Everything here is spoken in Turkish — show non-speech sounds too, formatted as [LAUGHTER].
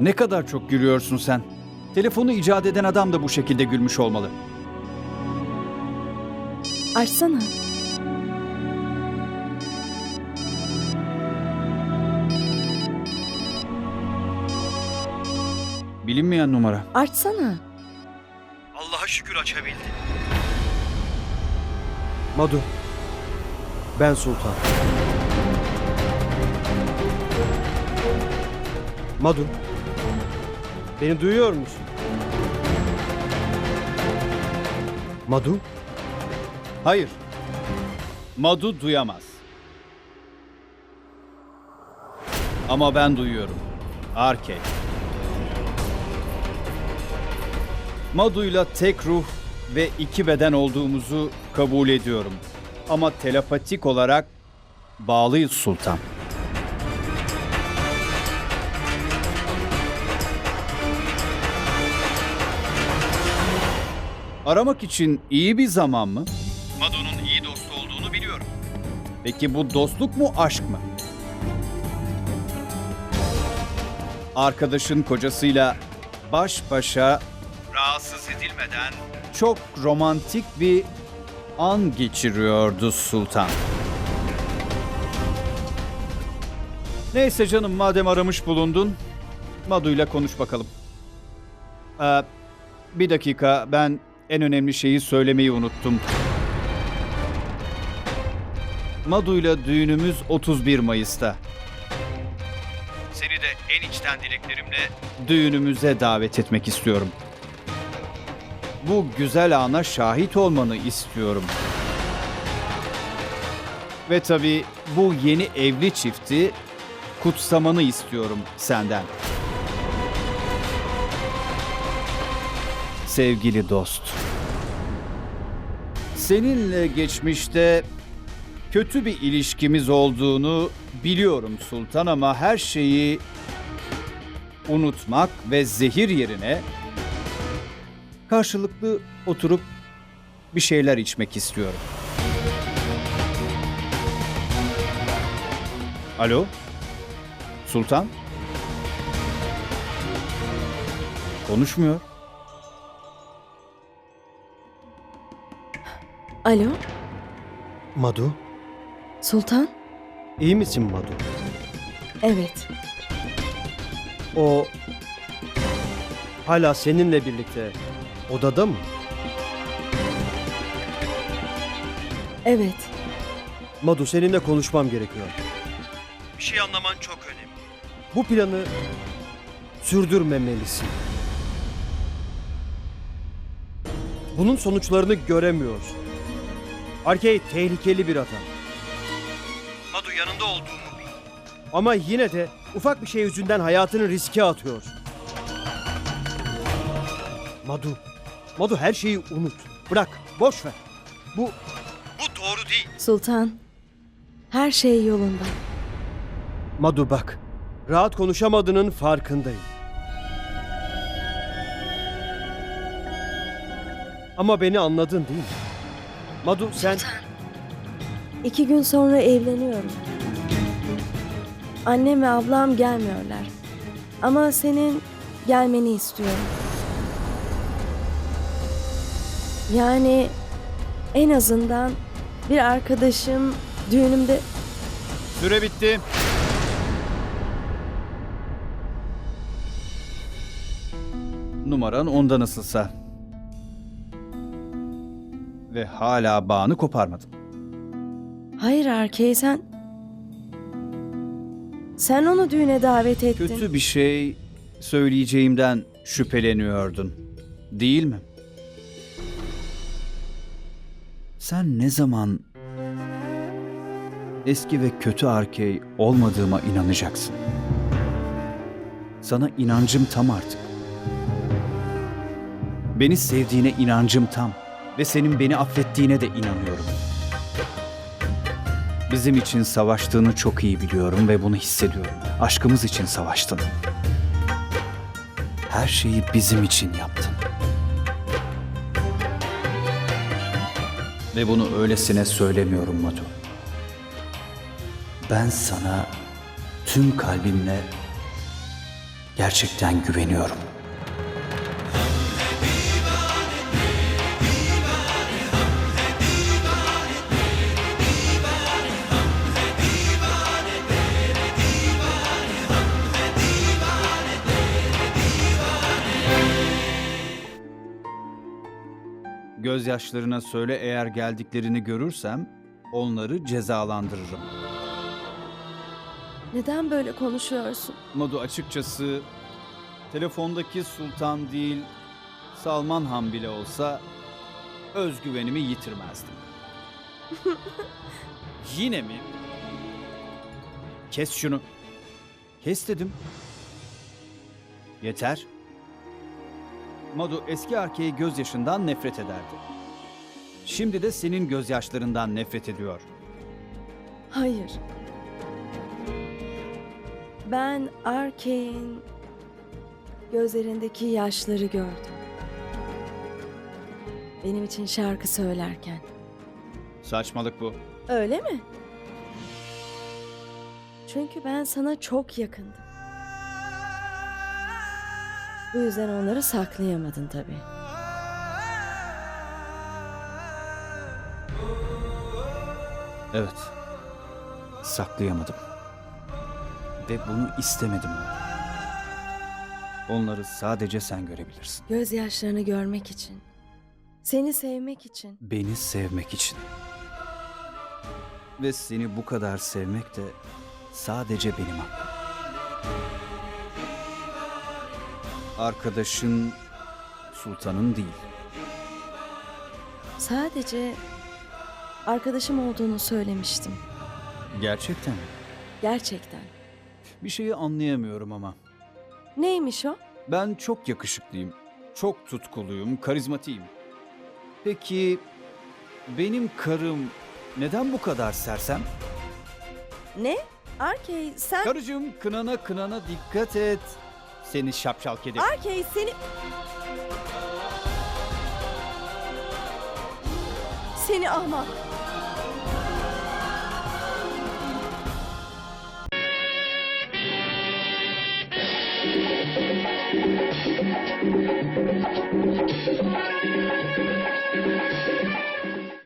Ne kadar çok gülüyorsun sen. Telefonu icat eden adam da bu şekilde gülmüş olmalı. Açsana. Bilinmeyen numara. Açsana. Allah'a şükür açabildi. Madu. Ben Sultan. Madu. Beni duyuyor musun? Madu? Hayır. Madu duyamaz. Ama ben duyuyorum. Arcade. Madu'yla tek ruh ve iki beden olduğumuzu kabul ediyorum. Ama telepatik olarak bağlıyız Sultan. Aramak için iyi bir zaman mı? Madu'nun iyi dostu olduğunu biliyorum. Peki bu dostluk mu aşk mı? Arkadaşın kocasıyla baş başa rahatsız edilmeden çok romantik bir an geçiriyordu Sultan. Neyse canım madem aramış bulundun Madu'yla konuş bakalım. Ee, bir dakika ben en önemli şeyi söylemeyi unuttum. Madu'yla düğünümüz 31 Mayıs'ta. Seni de en içten dileklerimle düğünümüze davet etmek istiyorum. Bu güzel ana şahit olmanı istiyorum. Ve tabii bu yeni evli çifti kutsamanı istiyorum senden. Sevgili dost. Seninle geçmişte kötü bir ilişkimiz olduğunu biliyorum Sultan ama her şeyi unutmak ve zehir yerine karşılıklı oturup bir şeyler içmek istiyorum. Alo? Sultan? Konuşmuyor. Alo, Madu? Sultan? İyi misin Madu? Evet. O hala seninle birlikte odada mı? Evet. Madu seninle konuşmam gerekiyor. Bir şey anlaman çok önemli. Bu planı sürdürmemelisin. Bunun sonuçlarını göremiyorsun. Arkey tehlikeli bir adam. Madu yanında olduğumu bil. Ama yine de ufak bir şey yüzünden hayatını riske atıyor. Madu, Madu her şeyi unut. Bırak, boş ver. Bu, bu doğru değil. Sultan. Her şey yolunda. Madu bak. Rahat konuşamadığının farkındayım. Ama beni anladın değil mi? Madu sen İki gün sonra evleniyorum. Annem ve ablam gelmiyorlar. Ama senin gelmeni istiyorum. Yani en azından bir arkadaşım düğünümde Süre bitti. Numaran onda nasılsa. Ve hala bağını koparmadın. Hayır Arkey sen... Sen onu düğüne davet ettin. Kötü bir şey söyleyeceğimden şüpheleniyordun. Değil mi? Sen ne zaman eski ve kötü arkey olmadığıma inanacaksın? Sana inancım tam artık. Beni sevdiğine inancım tam ve senin beni affettiğine de inanıyorum. Bizim için savaştığını çok iyi biliyorum ve bunu hissediyorum. Aşkımız için savaştın. Her şeyi bizim için yaptın. Ve bunu öylesine söylemiyorum Madu. Ben sana tüm kalbimle Gerçekten güveniyorum. Gözyaşlarına söyle eğer geldiklerini görürsem onları cezalandırırım. Neden böyle konuşuyorsun? Madu açıkçası telefondaki sultan değil Salman Han bile olsa özgüvenimi yitirmezdim. [LAUGHS] Yine mi? Kes şunu. Kes dedim. Yeter. Madu eski erkeği gözyaşından nefret ederdi. Şimdi de senin gözyaşlarından nefret ediyor. Hayır. Ben Arkay'in gözlerindeki yaşları gördüm. Benim için şarkı söylerken. Saçmalık bu. Öyle mi? Çünkü ben sana çok yakındım. Bu yüzden onları saklayamadın tabii. Evet. Saklayamadım. Ve bunu istemedim. Onları sadece sen görebilirsin. Gözyaşlarını görmek için. Seni sevmek için. Beni sevmek için. Ve seni bu kadar sevmek de sadece benim hakkım. Arkadaşın sultanın değil. Sadece arkadaşım olduğunu söylemiştim. Gerçekten mi? Gerçekten. Bir şeyi anlayamıyorum ama. Neymiş o? Ben çok yakışıklıyım, çok tutkuluyum, karizmatiyim. Peki benim karım neden bu kadar sersem? Ne? Arkey sen... Karıcığım kınana kınana dikkat et. Seni şapşal kedi. Arkey seni... Seni ahmak.